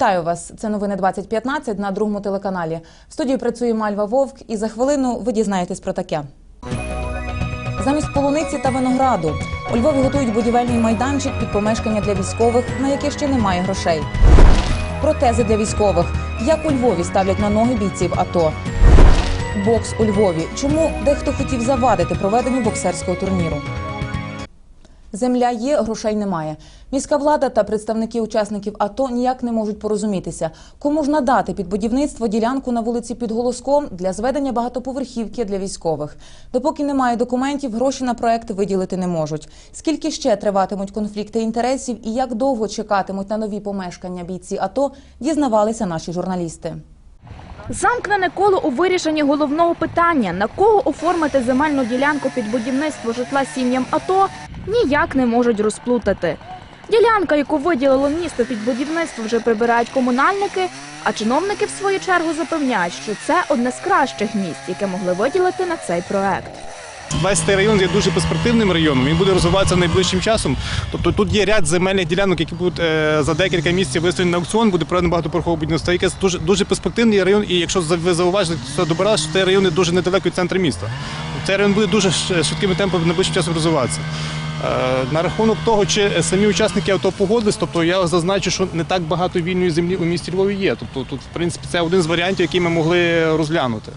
Вітаю вас. Це новини 2015 на другому телеканалі. В студії працює Мальва Вовк, і за хвилину ви дізнаєтесь про таке. Замість полуниці та винограду у Львові готують будівельний майданчик під помешкання для військових, на яке ще немає грошей. Протези для військових. Як у Львові ставлять на ноги бійців АТО. Бокс у Львові. Чому дехто хотів завадити проведенню боксерського турніру? Земля є, грошей немає. Міська влада та представники учасників АТО ніяк не можуть порозумітися, кому ж надати під будівництво ділянку на вулиці під Голоском для зведення багатоповерхівки для військових. Допоки немає документів, гроші на проект виділити не можуть. Скільки ще триватимуть конфлікти інтересів і як довго чекатимуть на нові помешкання бійці АТО, дізнавалися наші журналісти. Замкнене коло у вирішенні головного питання, на кого оформити земельну ділянку під будівництво житла сім'ям АТО, ніяк не можуть розплутати. Ділянка, яку виділило місто під будівництво, вже прибирають комунальники, а чиновники, в свою чергу, запевняють, що це одне з кращих місць, яке могли виділити на цей проект. Весь цей район є дуже перспективним районом. Він буде розвиватися найближчим часом. Тобто тут є ряд земельних ділянок, які будуть е, за декілька місяців виставлені на аукціон, буде проведено багатоповерхове будівництво. Яке дуже дуже перспективний район. І якщо ви зауважите, то добирали, що цей район є дуже недалеко від центру міста. Цей район буде дуже швидкими темпами найближчим часом розвиватися. Е, На рахунок того, чи самі учасники АТО погодились, тобто я зазначу, що не так багато вільної землі у місті Львові є. Тобто тут, в принципі, це один з варіантів, який ми могли розглянути.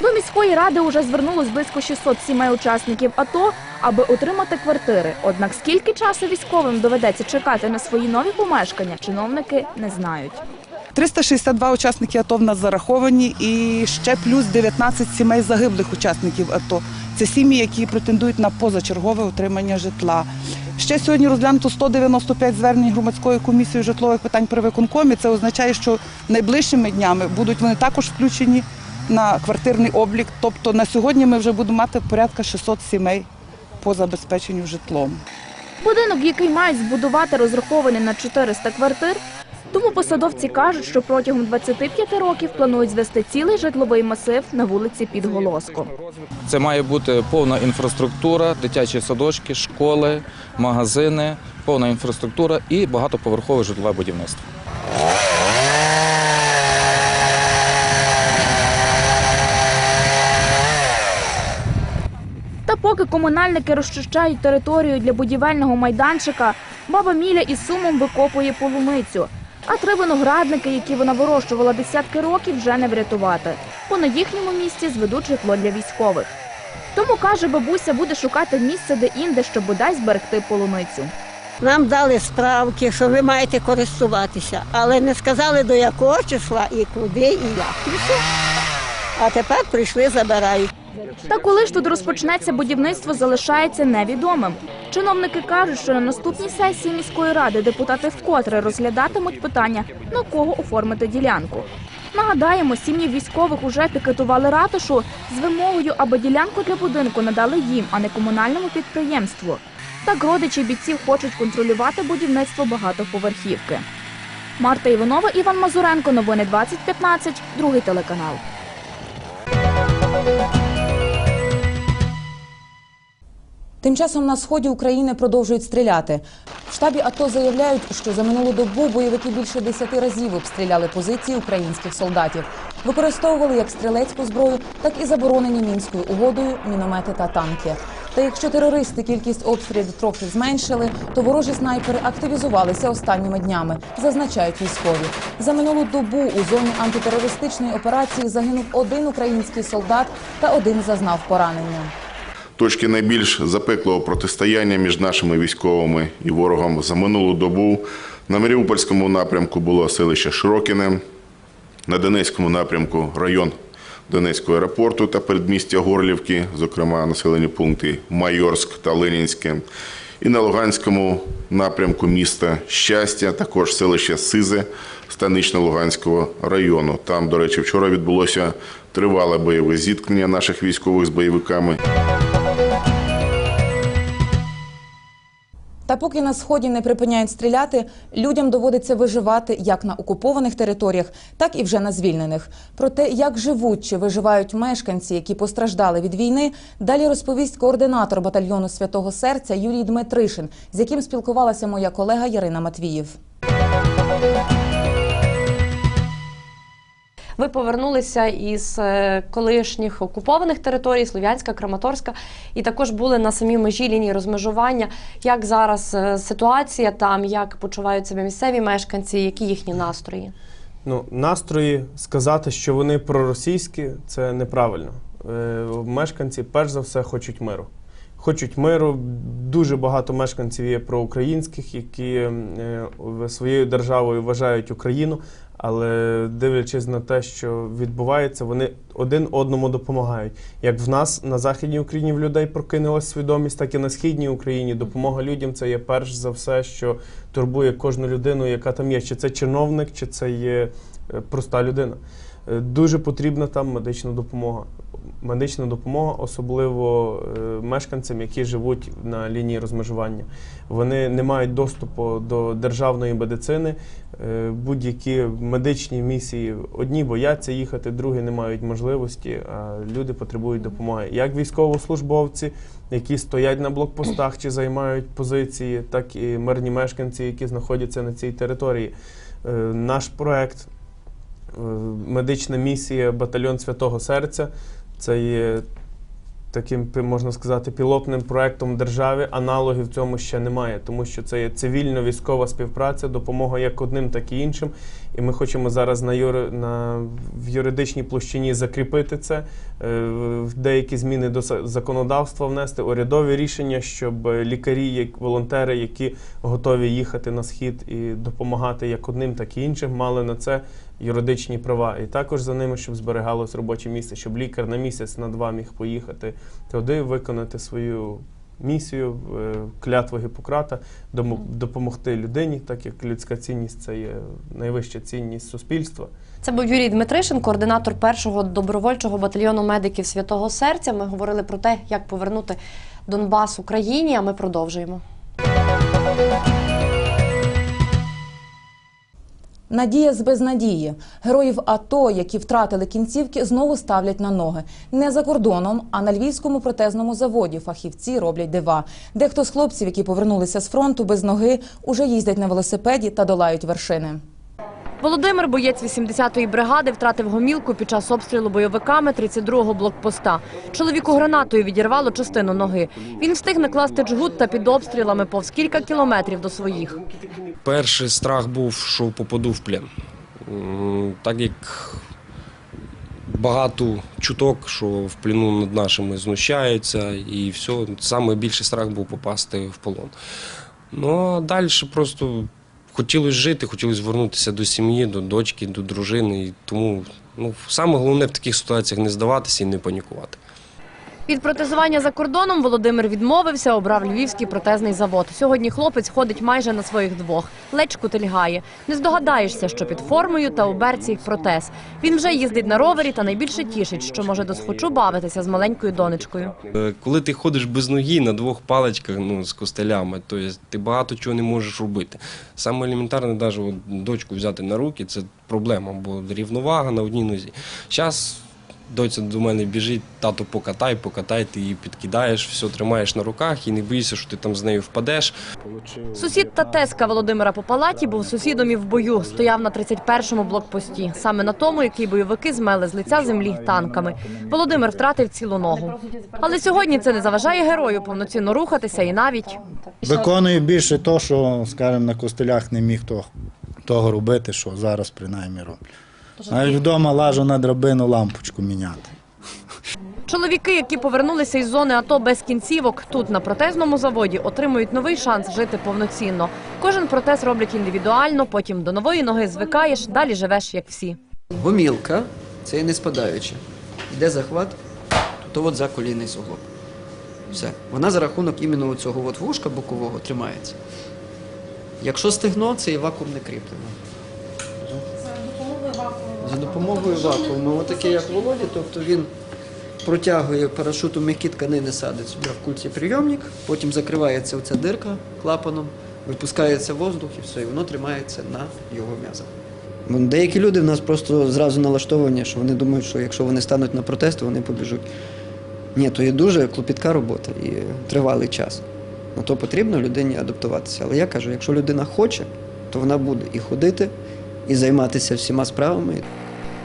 До міської ради вже звернулось близько 600 сімей учасників АТО, аби отримати квартири. Однак скільки часу військовим доведеться чекати на свої нові помешкання, чиновники не знають. 362 учасники АТО в нас зараховані і ще плюс 19 сімей загиблих учасників АТО. Це сім'ї, які претендують на позачергове отримання житла. Ще сьогодні розглянуто 195 звернень громадської комісії житлових питань при виконкомі. Це означає, що найближчими днями будуть вони також включені на квартирний облік. Тобто на сьогодні ми вже будемо мати порядка 600 сімей по забезпеченню житлом. Будинок, який мають збудувати, розрахований на 400 квартир. Тому посадовці кажуть, що протягом 25 років планують звести цілий житловий масив на вулиці під Голоско. Це має бути повна інфраструктура, дитячі садочки, школи, магазини, повна інфраструктура і багатоповерхове житлове будівництво. Та поки комунальники розчищають територію для будівельного майданчика, баба Міля із сумом викопує полуницю. А три виноградники, які вона вирощувала десятки років, вже не врятувати, бо на їхньому місці зведуть житло для військових. Тому каже, бабуся буде шукати місце де інде, щоб бодай зберегти полуницю. Нам дали справки, що ви маєте користуватися, але не сказали до якого числа і куди, і як. А тепер прийшли, забирають. Та коли ж тут розпочнеться будівництво, залишається невідомим. Чиновники кажуть, що на наступній сесії міської ради депутати вкотре розглядатимуть питання, на кого оформити ділянку. Нагадаємо, сім'ї військових уже пікетували ратушу з вимогою, аби ділянку для будинку надали їм, а не комунальному підприємству. Так родичі бійців хочуть контролювати будівництво багатоповерхівки. Марта Іванова, Іван Мазуренко, новини 2015, другий телеканал. Тим часом на сході України продовжують стріляти. В штабі АТО заявляють, що за минулу добу бойовики більше десяти разів обстріляли позиції українських солдатів. Використовували як стрілецьку зброю, так і заборонені мінською угодою міномети та танки. Та якщо терористи кількість обстрілів трохи зменшили, то ворожі снайпери активізувалися останніми днями, зазначають військові. За минулу добу у зоні антитерористичної операції загинув один український солдат та один зазнав поранення. Точки найбільш запеклого протистояння між нашими військовими і ворогом за минулу добу на Маріупольському напрямку було селище Широкіне, на Донецькому напрямку район Донецького аеропорту та передмістя Горлівки, зокрема населені пункти Майорськ та Ленінське, і на Луганському напрямку міста Щастя, також селище Сизе Станично-Луганського району. Там, до речі, вчора відбулося тривале бойове зіткнення наших військових з бойовиками. Та поки на сході не припиняють стріляти, людям доводиться виживати як на окупованих територіях, так і вже на звільнених. Про те, як живуть чи виживають мешканці, які постраждали від війни, далі розповість координатор батальйону Святого Серця Юрій Дмитришин, з яким спілкувалася моя колега Ярина Матвіїв. Ви повернулися із е, колишніх окупованих територій, Слов'янська, Краматорська, і також були на самій межі лінії розмежування. Як зараз е, ситуація там, як почувають себе місцеві мешканці, які їхні настрої? Ну, настрої сказати, що вони проросійські, це неправильно. Е, мешканці, перш за все, хочуть миру. Хочуть миру. Дуже багато мешканців є проукраїнських, які своєю державою вважають Україну, але дивлячись на те, що відбувається, вони один одному допомагають. Як в нас на Західній Україні в людей прокинулась свідомість, так і на Східній Україні допомога людям це є перш за все, що турбує кожну людину, яка там є. Чи це чиновник, чи це є е, проста людина. Е, Дуже потрібна там медична допомога. Медична допомога, особливо е, мешканцям, які живуть на лінії розмежування. Вони не мають доступу до державної медицини. Е, Будь-які медичні місії одні бояться їхати, другі не мають можливості, а люди потребують допомоги. Як військовослужбовці, які стоять на блокпостах чи займають позиції, так і мирні мешканці, які знаходяться на цій території. Наш проект медична місія Батальйон Святого Серця. Це є таким, можна сказати, пілотним проектом держави. Аналогів цьому ще немає, тому що це є цивільно-військова співпраця, допомога як одним, так і іншим. І ми хочемо зараз на, юри, на в юридичній площині закріпити це, е, в деякі зміни до законодавства внести, урядові рішення, щоб лікарі, як волонтери, які готові їхати на схід і допомагати як одним, так і іншим, мали на це юридичні права. І також за ними, щоб зберігалось робоче місце, щоб лікар на місяць, на два міг поїхати туди, виконати свою місію, е, клятву Гіппократа, допомогти людині, так як людська цінність це є найвища цінність суспільства. Це був Юрій Дмитришин, координатор першого добровольчого батальйону медиків Святого Серця. Ми говорили про те, як повернути Донбас Україні. А ми продовжуємо. Надія з безнадії. Героїв АТО, які втратили кінцівки, знову ставлять на ноги. Не за кордоном, а на львівському протезному заводі фахівці роблять дива. Дехто з хлопців, які повернулися з фронту без ноги, уже їздять на велосипеді та долають вершини. Володимир, боєць 80-ї бригади, втратив гомілку під час обстрілу бойовиками 32-го блокпоста. Чоловіку гранатою відірвало частину ноги. Він встиг накласти джгут та під обстрілами повз кілька кілометрів до своїх. Перший страх був, що попаду в плен. Так як багато чуток, що в плену над нашими знущаються, і все, саме більший страх був попасти в полон. Ну а далі просто хотілося жити, хотілося звернутися до сім'ї, до дочки, до дружини. І тому ну, саме головне в таких ситуаціях не здаватися і не панікувати. Від протезування за кордоном Володимир відмовився, обрав львівський протезний завод. Сьогодні хлопець ходить майже на своїх двох. Ледь кутильгає. Не здогадаєшся, що під формою та у протез. Він вже їздить на ровері та найбільше тішить, що може досхочу бавитися з маленькою донечкою. Е, Коли ти ходиш без ноги на двох паличках ну, з костелями, то ти багато чого не можеш робити. Саме елементарне, навіть дочку взяти на руки, це проблема, бо рівновага на одній нозі. Зараз доця до мене біжить, тато покатай, покатай, ти її підкидаєш, все тримаєш на руках і не боїшся, що ти там з нею впадеш. Сусід та тезка Володимира по палаті був сусідом і в бою. Стояв на 31-му блокпості, саме на тому, який бойовики змели з лиця землі танками. Володимир втратив цілу ногу. Але сьогодні це не заважає герою повноцінно рухатися і навіть Виконую більше то, що, скажімо, на костелях не міг того, того робити, що зараз принаймні роблю. Навіть вдома лажу на драбину лампочку міняти. чоловіки, які повернулися із зони АТО без кінцівок, тут на протезному заводі отримують новий шанс жити повноцінно. Кожен протез роблять індивідуально, потім до нової ноги звикаєш, далі живеш як всі. Гомілка це не спадаюча. Йде захват, то от за колінний суглоб. Все. Вона за рахунок іменно цього от вушка бокового тримається. Якщо стегно, це є вакуумне кріплення. За допомогою вакууму. Отаке, як Володі, тобто він протягує парашуту м'які тканини, садить сюди в кульці прийомник, потім закривається оця дирка клапаном, випускається воздух і все, і воно тримається на його м'язах. Деякі люди в нас просто зразу налаштовані, що вони думають, що якщо вони стануть на протест, вони побіжуть. Ні, то є дуже клопітка робота і тривалий час. На то потрібно людині адаптуватися. Але я кажу, якщо людина хоче, то вона буде і ходити, і займатися всіма справами.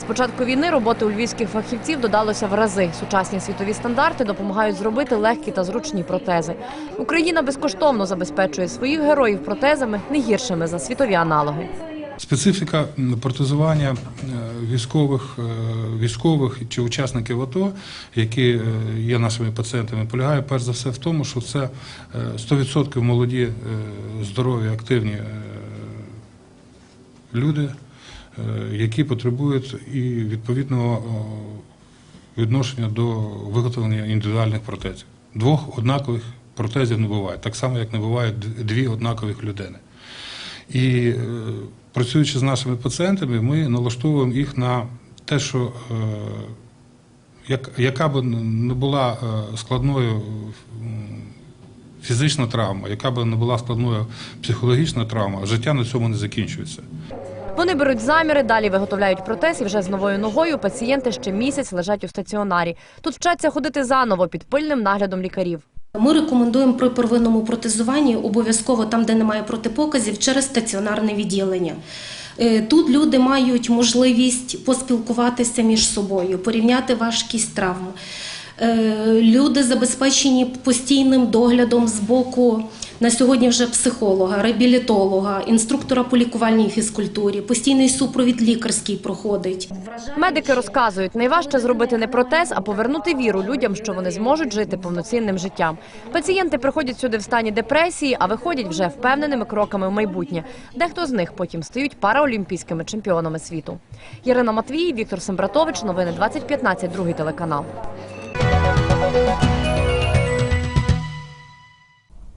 З початку війни роботи у львівських фахівців додалося в рази. Сучасні світові стандарти допомагають зробити легкі та зручні протези. Україна безкоштовно забезпечує своїх героїв протезами не гіршими за світові аналоги. Специфіка протезування е, військових, е, військових чи учасників АТО, які е, є нашими пацієнтами, полягає перш за все в тому, що це е, 100% молоді, здорові, активні люди, е, які потребують і відповідного е, відношення до виготовлення індивідуальних протезів. Двох однакових протезів не буває, так само як не буває дві однакових людини. І е, працюючи з нашими пацієнтами, ми налаштовуємо їх на те, що яка б не була складною фізична травма, яка б не була складною психологічна травма, життя на цьому не закінчується. Вони беруть заміри, далі виготовляють протез і вже з новою ногою пацієнти ще місяць лежать у стаціонарі. Тут вчаться ходити заново під пильним наглядом лікарів. Ми рекомендуємо при первинному протезуванні обов'язково там, де немає протипоказів, через стаціонарне відділення. Е, Тут люди мають можливість поспілкуватися між собою, порівняти важкість травм. Е, Люди забезпечені постійним доглядом з боку на сьогодні вже психолога, реабілітолога, інструктора по лікувальній фізкультурі, постійний супровід лікарський проходить. Медики розказують, найважче зробити не протез, а повернути віру людям, що вони зможуть жити повноцінним життям. Пацієнти приходять сюди в стані депресії, а виходять вже впевненими кроками в майбутнє. Дехто з них потім стають параолімпійськими чемпіонами світу. Ірина Матвій, Віктор Сембратович. Новини 2015, другий телеканал.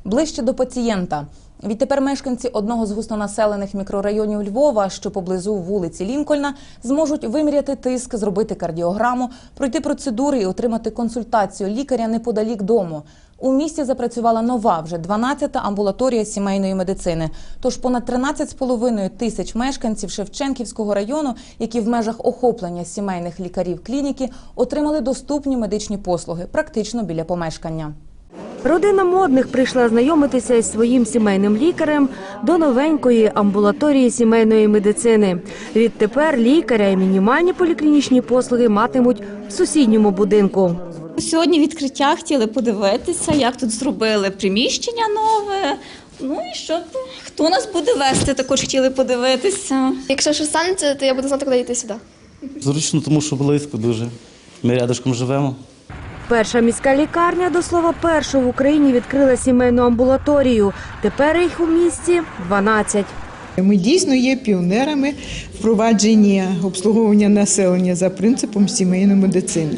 Ближче до пацієнта. Відтепер мешканці одного з густонаселених мікрорайонів Львова, що поблизу вулиці Лінкольна, зможуть виміряти тиск, зробити кардіограму, пройти процедури і отримати консультацію лікаря неподалік дому. У місті запрацювала нова, вже 12-та амбулаторія сімейної медицини. Тож понад 13,5 тисяч мешканців Шевченківського району, які в межах охоплення сімейних лікарів клініки, отримали доступні медичні послуги практично біля помешкання. Родина модних прийшла знайомитися із своїм сімейним лікарем до новенької амбулаторії сімейної медицини. Відтепер лікаря і мінімальні поліклінічні послуги матимуть в сусідньому будинку. Сьогодні відкриття хотіли подивитися, як тут зробили приміщення нове. Ну і що хто нас буде вести, також хотіли подивитися. Якщо щось станеться, то я буду знати, куди йти сюди. Зручно, тому що близько дуже. Ми рядышком живемо. Перша міська лікарня, до слова, перша в Україні відкрила сімейну амбулаторію. Тепер їх у місті 12. Ми дійсно є піонерами впровадження обслуговування населення за принципом сімейної медицини.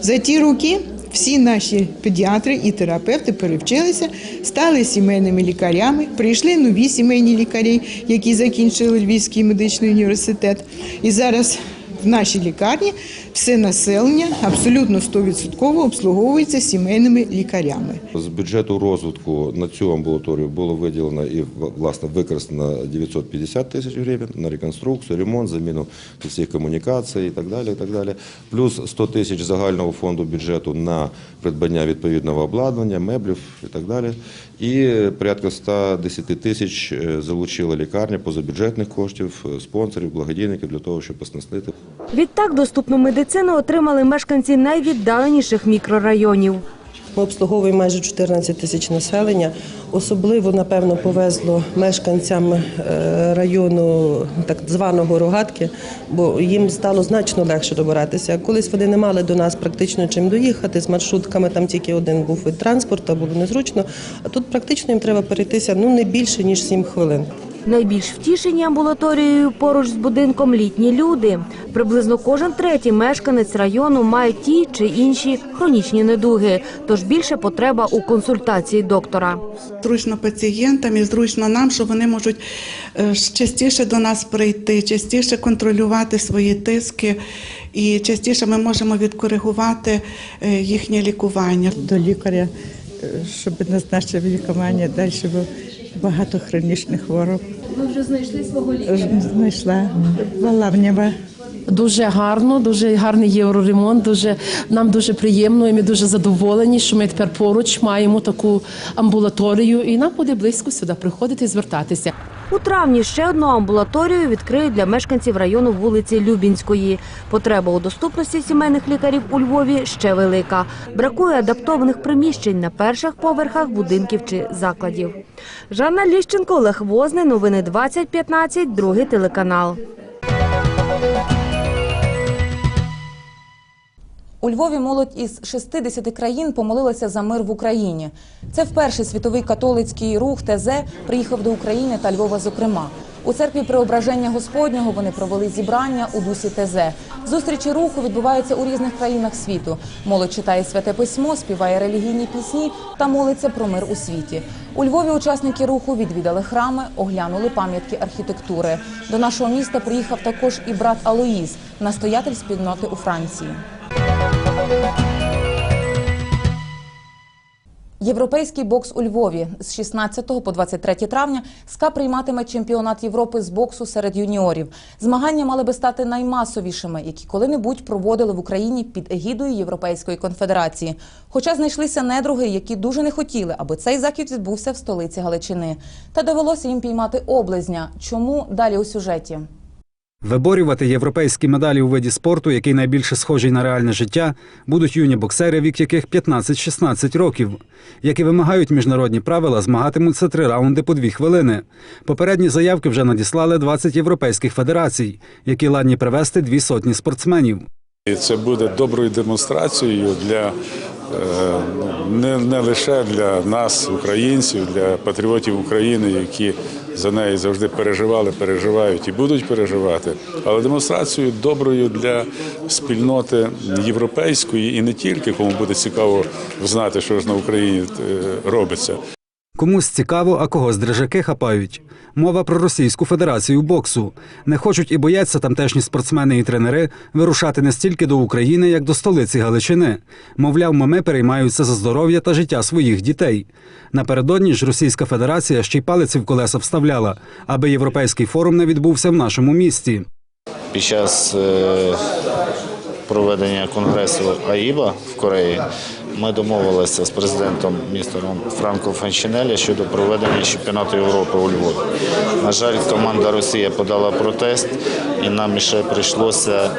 За ті роки всі наші педіатри і терапевти перевчилися, стали сімейними лікарями. Прийшли нові сімейні лікарі, які закінчили Львівський медичний університет. І зараз в нашій лікарні все населення абсолютно 100% обслуговується сімейними лікарями. З бюджету розвитку на цю амбулаторію було виділено і власне використано 950 тисяч гривень на реконструкцію, ремонт, заміну всіх комунікацій і так далі. І так далі. Плюс 100 тисяч загального фонду бюджету на придбання відповідного обладнання, меблів і так далі. І порядка 110 тисяч е, залучила лікарня позабюджетних коштів, е, спонсорів, благодійників для того, щоб оснастити Відтак доступну медицину отримали мешканці найвіддаленіших мікрорайонів. Ми обслуговуємо майже 14 тисяч населення. Особливо, напевно, повезло мешканцям е, району так званого Рогатки, бо їм стало значно легше добиратися. Колись вони не мали до нас практично чим доїхати з маршрутками. Там тільки один був від транспорту, було незручно. А тут практично їм треба перейтися ну не більше ніж 7 хвилин. Найбільш втішені амбулаторією поруч з будинком літні люди. Приблизно кожен третій мешканець району має ті чи інші хронічні недуги, тож більше потреба у консультації доктора. Зручно пацієнтам і зручно нам, що вони можуть е, частіше до нас прийти, частіше контролювати свої тиски, і частіше ми можемо відкоригувати е, їхнє лікування. До лікаря, е, щоб назначив лікування, далі багато хронічних хвороб. Ви вже знайшли свого Знайшла Валавнєва. Дуже гарно, дуже гарний євроремонт. Дуже нам дуже приємно. і Ми дуже задоволені, що ми тепер поруч маємо таку амбулаторію, і нам буде близько сюди приходити і звертатися. У травні ще одну амбулаторію відкриють для мешканців району вулиці Любінської. Потреба у доступності сімейних лікарів у Львові ще велика. Бракує адаптованих приміщень на перших поверхах будинків чи закладів. Жанна Ліщенко, Олег Возний. Новини 2015, другий телеканал. У Львові молодь із 60 країн помолилася за мир в Україні. Це вперше світовий католицький рух ТЗ приїхав до України та Львова. Зокрема, у церкві Преображення Господнього вони провели зібрання у дусі ТЗ. Зустрічі руху відбуваються у різних країнах світу. Молодь читає святе письмо, співає релігійні пісні та молиться про мир у світі. У Львові учасники руху відвідали храми, оглянули пам'ятки архітектури. До нашого міста приїхав також і брат Алоїз, настоятель спільноти у Франції. Європейський бокс у Львові з 16 по 23 травня СКА прийматиме чемпіонат Європи з боксу серед юніорів. Змагання мали би стати наймасовішими, які коли-небудь проводили в Україні під егідою Європейської конфедерації. Хоча знайшлися недруги, які дуже не хотіли, аби цей захід відбувся в столиці Галичини. Та довелося їм піймати облизня. Чому далі у сюжеті? Виборювати європейські медалі у виді спорту, який найбільше схожий на реальне життя, будуть юні боксери, вік яких 15-16 років. Як і вимагають міжнародні правила, змагатимуться три раунди по дві хвилини. Попередні заявки вже надіслали 20 європейських федерацій, які ладні привести дві сотні спортсменів. І це буде доброю демонстрацією для е, не, не лише для нас, українців, для патріотів України, які за неї завжди переживали, переживають і будуть переживати, але демонстрацією доброю для спільноти європейської і не тільки, кому буде цікаво знати, що ж на Україні е, робиться. Комусь цікаво, а когось дрижаки хапають. Мова про Російську Федерацію боксу. Не хочуть і бояться тамтешні спортсмени і тренери вирушати не стільки до України, як до столиці Галичини. Мовляв, мами переймаються за здоров'я та життя своїх дітей. Напередодні ж Російська Федерація ще й палиці в колеса вставляла, аби європейський форум не відбувся в нашому місті. Під час е, проведення конгресу АІБА в Кореї ми домовилися з президентом містером Франко Фанчинелі щодо проведення чемпіонату Європи у Львові. На жаль, команда Росія подала протест, і нам ще прийшлося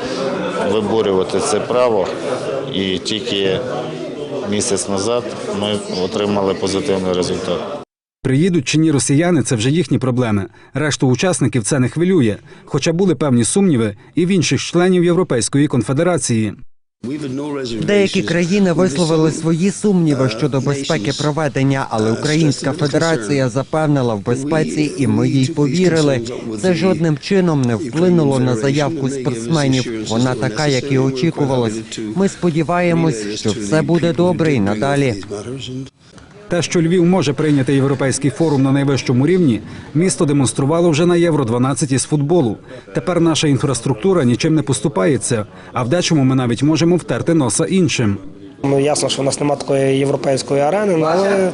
виборювати це право. І тільки місяць назад ми отримали позитивний результат. Приїдуть чи ні росіяни це вже їхні проблеми. Решту учасників це не хвилює, хоча були певні сумніви і в інших членів Європейської конфедерації. Деякі країни висловили свої сумніви щодо безпеки проведення, але Українська Федерація запевнила в безпеці, і ми їй повірили. Це жодним чином не вплинуло на заявку спортсменів. Вона така, як і очікувалось. Ми сподіваємось, що все буде добре і надалі. Те, що Львів може прийняти європейський форум на найвищому рівні, місто демонструвало вже на Євро 12 із футболу. Тепер наша інфраструктура нічим не поступається, а в дечому ми навіть можемо втерти носа іншим. Ну, ясно, що у нас немає такої європейської арени, ну, але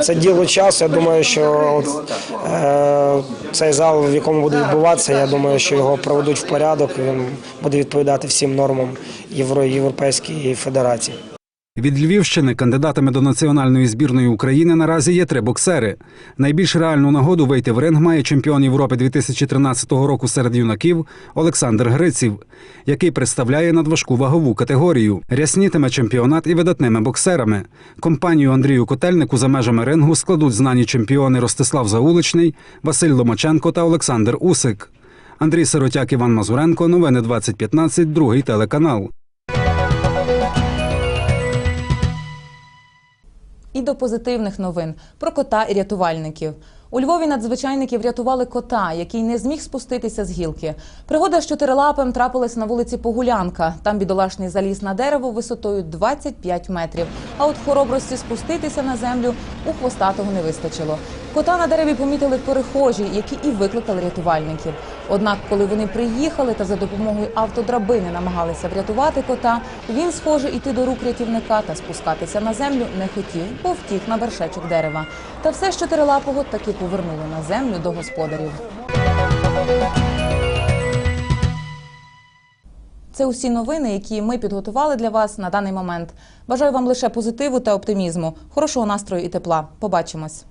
це діло часу. Я думаю, що от, е, цей зал, в якому буде відбуватися, я думаю, що його проведуть в порядок. Він буде відповідати всім нормам Євро, Європейської федерації. Від Львівщини кандидатами до національної збірної України наразі є три боксери. Найбільш реальну нагоду вийти в ринг має чемпіон Європи 2013 року серед юнаків Олександр Гриців, який представляє надважку вагову категорію. Ряснітиме чемпіонат і видатними боксерами. Компанію Андрію Котельнику за межами рингу складуть знані чемпіони Ростислав Зауличний, Василь Ломаченко та Олександр Усик. Андрій Сиротяк, Іван Мазуренко. Новини 2015, другий телеканал. І до позитивних новин про кота і рятувальників. У Львові надзвичайники врятували кота, який не зміг спуститися з гілки. Пригода з чотирилапим трапилась на вулиці Погулянка. Там бідолашний заліз на дерево висотою 25 метрів. А от хоробрості спуститися на землю у хвостатого не вистачило. Кота на дереві помітили перехожі, які і викликали рятувальників. Однак, коли вони приїхали та за допомогою автодрабини намагалися врятувати кота, він, схоже, іти до рук рятівника та спускатися на землю не хотів, бо втік на вершечок дерева. Та все ж чотирилапого таки повернули на землю до господарів. Це усі новини, які ми підготували для вас на даний момент. Бажаю вам лише позитиву та оптимізму, хорошого настрою і тепла. Побачимось.